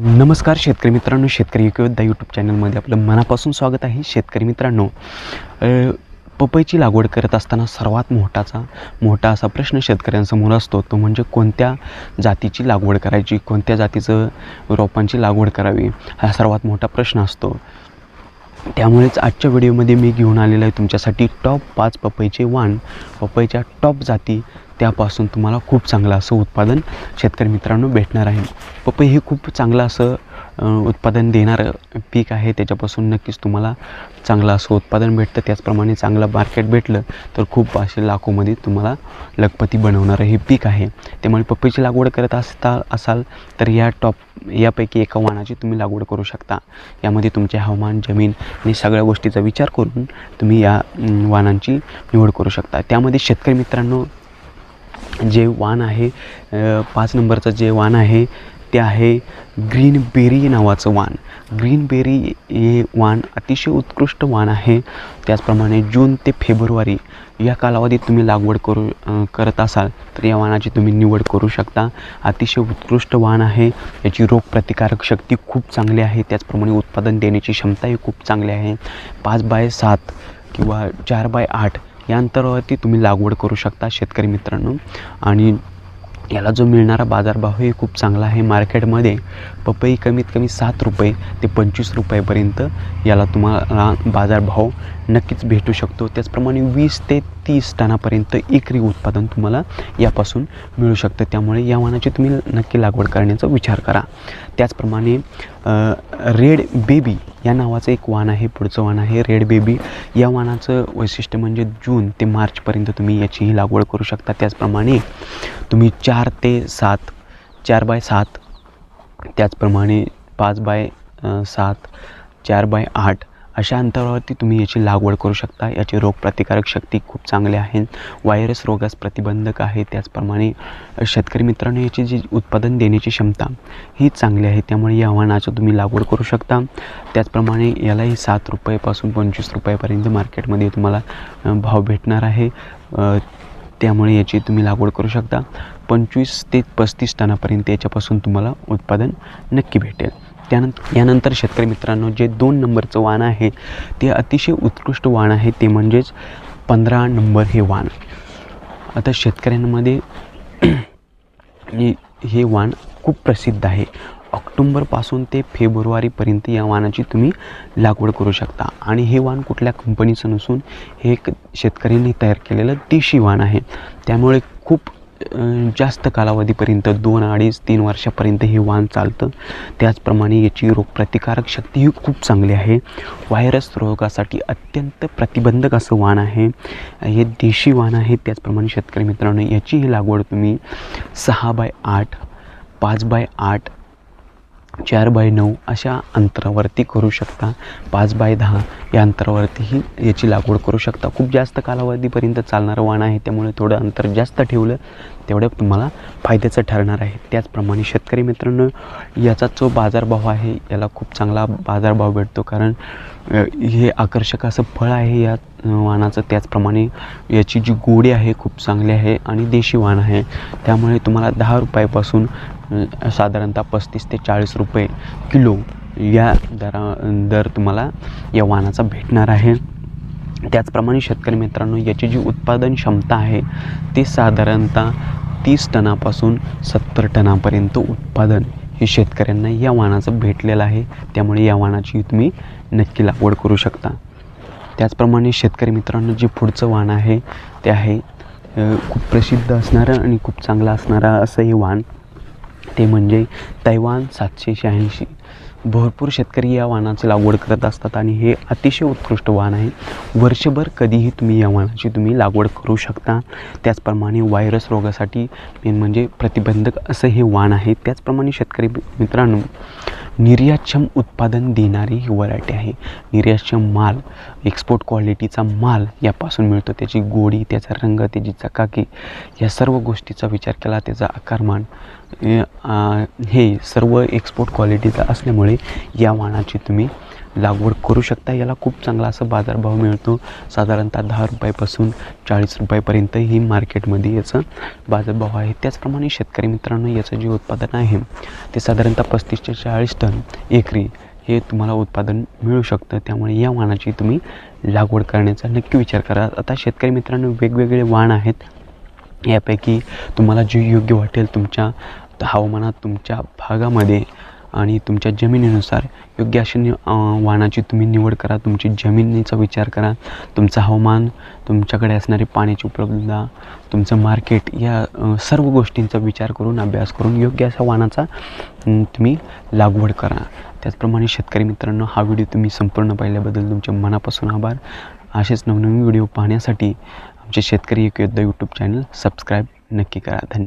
नमस्कार शेतकरी मित्रांनो शेतकरी योद्धा यूट्यूब चॅनलमध्ये आपलं मनापासून स्वागत आहे. शेतकरी मित्रांनो पपईची लागवड करत असताना सर्वात मोठाचा मोठा असा प्रश्न शेतकऱ्यांसमोर असतो. तो म्हणजे कोणत्या जातीची लागवड करायची कोणत्या जातीचं रोपांची लागवड करावी हा सर्वात मोठा प्रश्न असतो. त्यामुळेच आजच्या व्हिडिओमध्ये मी घेऊन आलेलो आहे तुमच्यासाठी टॉप पाच पपईचे वाण पपईच्या टॉप जाती त्यापासून तुम्हाला खूप चांगलं असं उत्पादन शेतकरी मित्रांनो भेटणार आहे. पपई हे खूप चांगलं असं उत्पादन देणारं पीक आहे. त्याच्यापासून नक्कीच तुम्हाला चांगलं असं उत्पादन भेटतं. त्याचप्रमाणे चांगलं मार्केट भेटलं तर खूप असे लाखोमध्ये तुम्हाला लखपती बनवणारं हे पीक आहे. त्यामुळे पपईची लागवड करत असता असाल तर या टॉप यापैकी एका वाणाची तुम्ही लागवड करू शकता. यामध्ये तुमचे हवामान जमीन आणि सगळ्या गोष्टीचा विचार करून तुम्ही या वाणांची निवड करू शकता. त्यामध्ये शेतकरी मित्रांनो जे वाण आहे पाच नंबरचं जे वाण आहे ते आहे ग्रीन बेरी नावाचं वाण ग्रीन बेरी हे वाण अतिशय उत्कृष्ट वाण आहे. त्याचप्रमाणे जून ते फेब्रुवारी या कालावधीत तुम्ही लागवड करू करत असाल तर या वाणाची तुम्ही निवड करू शकता. अतिशय उत्कृष्ट वाण आहे. याची रोगप्रतिकारक शक्ती खूप चांगली आहे. त्याचप्रमाणे उत्पादन देण्याची क्षमताही खूप चांगली आहे. पाच बाय सात किंवा चार बाय आठ या अंतरावरती तुम्ही लागवड करू शकता शेतकरी मित्रांनो. आणि याला जो मिळणारा बाजारभाव हे खूप चांगला आहे. मार्केटमध्ये पपई कमीत कमी सात रुपये ते पंचवीस रुपयेपर्यंत याला तुम्हाला बाजारभाव नक्कीच भेटू शकतो. त्याचप्रमाणे वीस ते तीस टनापर्यंत एकरी उत्पादन तुम्हाला यापासून मिळू शकतं. त्यामुळे या वाणाची तुम्ही नक्की लागवड करण्याचा विचार करा. त्याचप्रमाणे रेड बेबी या नावाचं एक वाण आहे पुढचं वाण आहे रेड बेबी या वाणाचं वैशिष्ट्य म्हणजे जून ते मार्चपर्यंत तुम्ही याचीही लागवड करू शकता. त्याचप्रमाणे तुम्ही चार ते सात चार बाय सात त्याचप्रमाणे पाच बाय सात चार बाय आठ अशा अंतरावरती तुम्ही याची लागवड करू शकता. याची रोगप्रतिकारक शक्ती खूप चांगली आहे व्हायरस रोगास प्रतिबंधक आहे. त्याचप्रमाणे शेतकरी मित्रांनो याची जी उत्पादन देण्याची क्षमता ही चांगली आहे. त्यामुळे या वाहनाचं तुम्ही लागवड करू शकता. त्याचप्रमाणे यालाही सात रुपयेपासून पंचवीस रुपयापर्यंत मार्केटमध्ये तुम्हाला भाव भेटणार आहे. त्यामुळे याची तुम्ही लागवड करू शकता. पंचवीस ते पस्तीस टनापर्यंत याच्यापासून तुम्हाला उत्पादन नक्की भेटेल. त्यानंतर यानंतर शेतकरी मित्रांनो जे दोन नंबरचं वाण आहे ते अतिशय उत्कृष्ट वाण आहे ते म्हणजेच पंधरा नंबर हे वाण. आता शेतकऱ्यांमध्ये हे वाण खूप प्रसिद्ध आहे. ऑक्टोंबरपासून ते फेब्रुवारीपर्यंत या वाणाची तुम्ही लागवड करू शकता. आणि हे वाण कुठल्या कंपनीचं नसून हे एक शेतकऱ्यांनी तयार केलेलं देशी वाण आहे. त्यामुळे खूप जास्त कालावधीपर्यंत दोन अडीच तीन वर्षापर्यंत हे वाण चालतं. त्याचप्रमाणे याची रोगप्रतिकारक शक्तीही खूप चांगली आहे. व्हायरस रोगासाठी अत्यंत प्रतिबंधक असं वाण आहे. हे देशी वाण आहे. त्याचप्रमाणे शेतकरी मित्रांनो याचीही लागवड तुम्ही सहा बाय आठ पाच बाय आठ चार बाय नऊ अशा अंतरावरती करू शकता. पाच बाय दहा या अंतरावरतीही याची लागवड करू शकता. खूप जास्त कालावधीपर्यंत चालणारं वाण आहे त्यामुळे थोडं अंतर जास्त ठेवलं तेवढं तुम्हाला फायद्याचं ठरणार आहे. त्याचप्रमाणे शेतकरी मित्रांनो याचा जो बाजारभाव आहे याला खूप चांगला बाजारभाव भेटतो. कारण हे आकर्षक असं फळ आहे या वाणाचं. त्याचप्रमाणे याची जी गोडी आहे खूप चांगली आहे आणि देशी वाण आहे. त्यामुळे तुम्हाला दहा रुपयापासून साधारणतः पस्तीस ते चाळीस रुपये किलो या दरा दर तुम्हाला या वाहनाचा भेटणार आहे. त्याचप्रमाणे शेतकरी मित्रांनो याची जी उत्पादन क्षमता आहे ती साधारणतः तीस टनापासून सत्तर टनापर्यंत उत्पादन हे शेतकऱ्यांना या वाहनाचं भेटलेलं आहे. त्यामुळे या वाहनाची तुम्ही नक्की लागवड करू शकता. त्याचप्रमाणे शेतकरी मित्रांनो जे पुढचं वाण आहे ते आहे खूप प्रसिद्ध असणारं आणि खूप चांगलं असणारं असं हे वाण ते म्हणजे तैवान सातशे शहाऐंशी. भरपूर शेतकरी या वाणाची लागवड करत असतात आणि हे अतिशय उत्कृष्ट वाण आहे. वर्षभर कधीही तुम्ही या वाणाची तुम्ही लागवड करू शकता. त्याचप्रमाणे व्हायरस रोगासाठी मेन म्हणजे प्रतिबंधक असं हे वाण आहे. त्याचप्रमाणे शेतकरी मित्रांनो निर्यातक्षम उत्पादन देणारी ही व्हरायटी आहे. निर्यातक्षम माल एक्सपोर्ट क्वालिटीचा माल यापासून मिळतो. त्याची गोडी त्याचा रंग त्याची चकाकी या सर्व गोष्टीचा विचार केला त्याचा आकारमान हे सर्व एक्सपोर्ट क्वालिटीचं असल्यामुळे या वाणाची तुम्ही लागवड करू शकता. याला खूप चांगला असा बाजारभाव मिळतो. साधारणतः दहा रुपयापासून चाळीस रुपयापर्यंत ही मार्केटमध्ये याचं बाजारभाव आहे. त्याचप्रमाणे शेतकरी मित्रांनो याचं जे उत्पादन आहे ते साधारणतः पस्तीस ते चाळीस टन एकरी हे तुम्हाला उत्पादन मिळू शकतं. त्यामुळे या वाणाची तुम्ही लागवड करण्याचा नक्की विचार करा. आता शेतकरी मित्रांनो वेगवेगळे वाण आहेत. यापैकी तुम्हाला जे योग्य वाटेल तुमच्या हवामानात तुमच्या भागामध्ये आणि तुमच्या जमिनीनुसार योग्य अशी नि वाहनाची तुम्ही निवड करा तुमची जमिनीचा विचार करा तुमचं हवामान तुमच्याकडे असणारी पाण्याची उपलब्धता तुमचं मार्केट या सर्व गोष्टींचा विचार करून अभ्यास करून योग्य अशा वाणाचा तुम्ही लागवड करा. त्याचप्रमाणे शेतकरी मित्रांनो हा व्हिडिओ तुम्ही संपूर्ण पाहिल्याबद्दल तुमच्या मनापासून आभार. असेच नवनवीन व्हिडिओ पाहण्यासाठी आमचे शेतकरी एक योद्धा यूट्यूब चॅनल सबस्क्राईब नक्की करा. धन्यवाद